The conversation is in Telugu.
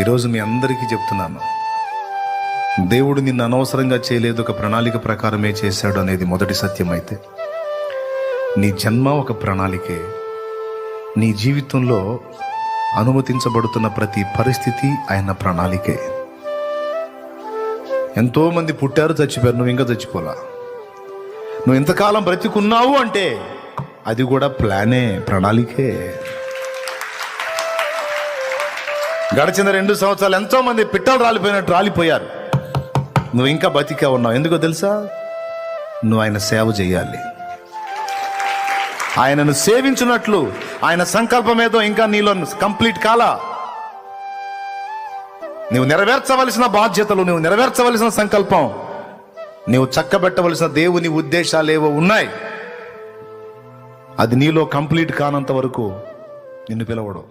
ఈరోజు మీ అందరికీ చెప్తున్నాను. దేవుడు నిన్ను అనవసరంగా చేయలేదు ఒక ప్రణాళిక ప్రకారమే చేశాడు అనేది మొదటి సత్యం అయితే నీ జన్మ ఒక ప్రణాళికే. నీ జీవితంలో అనుమతించబడుతున్న ప్రతి పరిస్థితి ఆయన ప్రణాళికే. ఎంతోమంది పుట్టారు చచ్చిపోయారు నువ్వు ఇంకా చచ్చిపోలా? నువ్వు ఎంతకాలం బ్రతికున్నావు అంటే అది కూడా ప్లానే ప్రణాళికే. గడిచిన రెండు సంవత్సరాలు ఎంతో మంది పిట్టలు రాలిపోయినట్టు రాలిపోయారు. నువ్వు ఇంకా బతికే ఉన్నావు. ఎందుకో తెలుసా? నువ్వు ఆయన సేవ చేయాలి. ఆయనను సేవించినట్లు ఆయన సంకల్పం ఏదో ఇంకా నీలో కంప్లీట్ కాలా. నువ్వు నెరవేర్చవలసిన బాధ్యతలు నువ్వు నెరవేర్చవలసిన సంకల్పం నీవు చక్కబెట్టవలసిన దేవుని ఉద్దేశాలు ఏవో ఉన్నాయి. అది నీలో కంప్లీట్ కానంత వరకు నిన్ను పిలవడం.